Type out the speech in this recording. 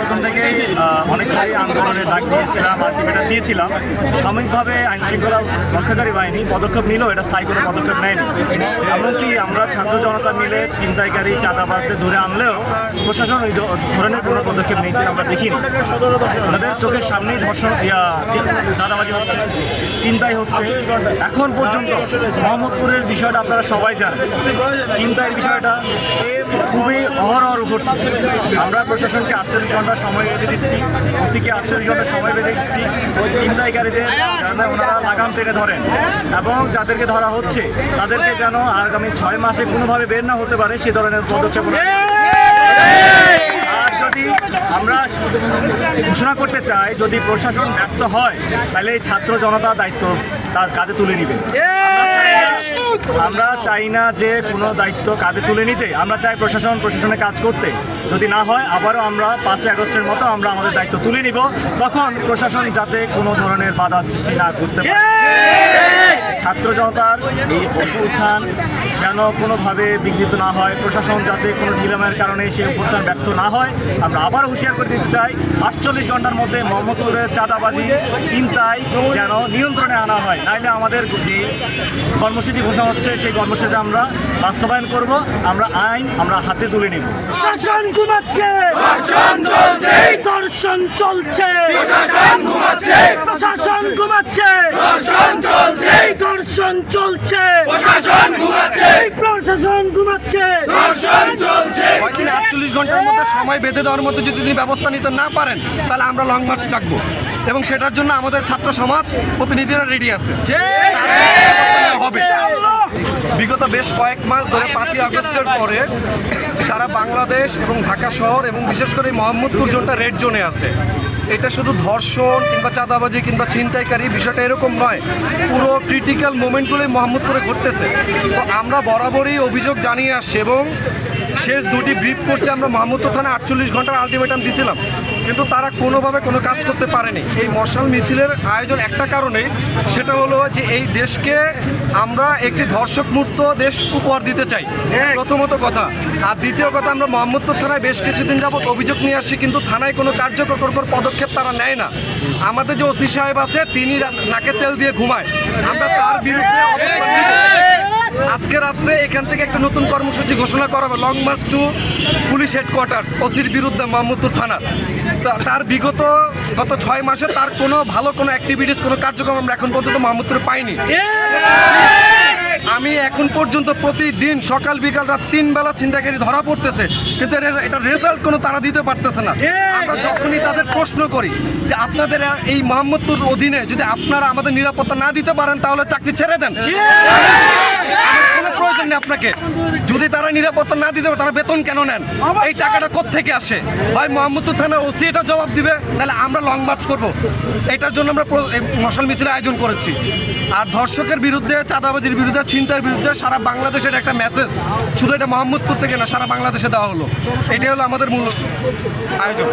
প্রথম থেকেই অনেকটাই আন্দোলনের ডাক দিয়েছিলাম আলটিমেটাম দিয়েছিলাম। সাময়িকভাবে আইন শৃঙ্খলা রক্ষাকারী বাহিনী পদক্ষেপ নিলেও এটা স্থায়ী কোনো পদক্ষেপ নেয়নি। এমনকি আমরা ছাত্র জনতা মিলে ছিনতাইকারী, চাঁদাবাজদের ধরে আনলেও প্রশাসন ওই ধরনের কোনো পদক্ষেপ নিতে আমরা দেখিনি। আমাদের চোখের সামনেই ধর্ষণ চাঁদাবাজি হচ্ছে চিন্তাই হচ্ছে। এখন পর্যন্ত মোহাম্মদপুরের বিষয়টা আপনারা সবাই জানেন। চিন্তার বিষয়টা খুবই অহরহ ঘটছে আমরা প্রশাসনকে আটচল্লিশ ঘণ্টার সময় বেঁধে দিচ্ছি। ওসিকে আটচল্লিশ ঘণ্টার সময় বেঁধে দিচ্ছি। চিন্তাইকারীদের যেন ওনারা লাগাম টেনে ধরেন এবং যাদেরকে ধরা হচ্ছে তাদেরকে যেন আগামী ছয় মাসে কোনোভাবে বের না হতে পারে সে ধরনের পদক্ষেপ আর যদি আমরা ঘোষণা করতে চাই যদি প্রশাসন ব্যর্থ হয় তাহলে এই ছাত্র জনতা দায়িত্ব তার কাঁধে তুলে নিবে। আমরা চাই না যে কোনো দায়িত্ব কাঁধে তুলে নিতে আমরা চাই প্রশাসন প্রশাসনে কাজ করতে। যদি না হয়, আবারও আমরা পাঁচই আগস্টের মতো আমরা আমাদের দায়িত্ব তুলে নিব। তখন প্রশাসন যাতে কোনো ধরনের বাধা সৃষ্টি না করতে পারে। ছাত্র জনতার এই অভ্যুত্থান যেন কোনোভাবে বিঘ্নিত না হয় প্রশাসন যাতে কোনো ঢিলামের কারণে সেই অভ্যুত্থান ব্যর্থ না হয় আমরা আবার হুঁশিয়ার করে দিতে চাই আটচল্লিশ ঘণ্টার মধ্যে মোহাম্মদপুরের চাঁদাবাজি চিন্তায় যেন নিয়ন্ত্রণে আনা হয়। নাইলে আমাদের যে কর্মসূচি ঘোষণা হচ্ছে সেই কর্মসূচি আমরা বাস্তবায়ন করব আমরা আইন আমরা হাতে তুলে নিব। প্রশাসন ঘুমাচ্ছে! চলছে! দর্শন চলছে! প্রশাসন ঘুমাচ্ছে! প্রশাসন ঘুমাচ্ছে! দর্শন চলছে। প্রশাসন ঘুমাচ্ছে। প্রশাসন ঘুমাচ্ছে। ধর্ষণ চলছে। হয়তো আটচল্লিশ ঘণ্টার মধ্যে সময় বেঁধে দেওয়ার মতো যদি তিনি ব্যবস্থা নিতে না পারেন তাহলে আমরা লং মার্চ ডাকবো। এবং সেটার জন্য আমাদের ছাত্র সমাজ প্রতিনিধিরা রেডি আছে। হবে। বিগত বেশ কয়েক মাস ধরে পাঁচই আগস্টের পরে সারা বাংলাদেশ এবং ঢাকা শহর এবং বিশেষ করে মোহাম্মদপুর জোনটা রেড জোনে আছে। এটা শুধু ধর্ষণ কিংবা চাঁদাবাজি কিংবা ছিনতাইকারী, বিষয়টা এরকম নয়। পুরো ক্রিটিক্যাল মোমেন্টগুলোই মোহাম্মদপুরে ঘটতেছে। তো আমরা বরাবরই অভিযোগ জানিয়ে আসছি এবং শেষ দুটি ব্রিফ করছে আমরা মোহাম্মদপুর থানায় আটচল্লিশ ঘণ্টার আলটিমেটাম দিছিলাম। কিন্তু তারা কোনোভাবে কোনো কাজ করতে পারেনি। এই মশাল মিছিলের আয়োজন একটা কারণে সেটা হলো যে এই দেশকে আমরা একটি ধর্ষক মুক্ত দেশ উপহার দিতে চাই। প্রথমত কথা। আর দ্বিতীয় কথা, আমরা মোহাম্মদপুর থানায় বেশ কিছুদিন যাবত অভিযোগ নিয়ে আসছি, কিন্তু থানায় কোনো কার্যকর পদক্ষেপ তারা নেয় না। আমাদের যে ওসি সাহেব আছে, তিনি নাকে তেল দিয়ে ঘুমায়। আমরা তার বিরুদ্ধে। আজকে রাত্রে এখান থেকে একটা নতুন কর্মসূচি ঘোষণা করা হবে। Long march to police headquarters, ওসির বিরুদ্ধে মোহাম্মদপুর থানার তার বিগত গত ছয় মাসে তার কোনো ভালো কোনো অ্যাক্টিভিটিস কোনো কার্যক্রম আমরা এখন পর্যন্ত মোহাম্মদপুরে পাইনি। আমি এখন পর্যন্ত প্রতিদিন সকাল, বিকাল, রাত তিন বেলা চিন্তাকারী ধরা পড়তেছে, কিন্তু এটা রেজাল্ট কোনো তারা দিতে পারতেছে না। আমরা যখনই তাদের প্রশ্ন করি যে আপনাদের এই মোহাম্মদপুর অধীনে যদি আপনারা আমাদের নিরাপত্তা না দিতে পারেন, তাহলে চাকরি ছেড়ে দেন আমার কোনো প্রয়োজন নেই আপনাকে। যদি তারা নিরাপত্তা না দিতে তারা বেতন কেন নেন? এই টাকাটা থেকে আসে? ভাই মোহাম্মদপুর থানা ওসি এটা জবাব দিবে তাহলে আমরা লং মার্চ করব। এটার জন্য আমরা মশাল মিছিলের আয়োজন করেছি। আর ধর্ষকের বিরুদ্ধে চাঁদাবাজির বিরুদ্ধে ছিনতাইয়ের বিরুদ্ধে সারা বাংলাদেশের একটা মেসেজ শুধু এটা মোহাম্মদপুর থেকে না সারা বাংলাদেশে দেওয়া হলো। এটাই হলো আমাদের মূল আয়োজন।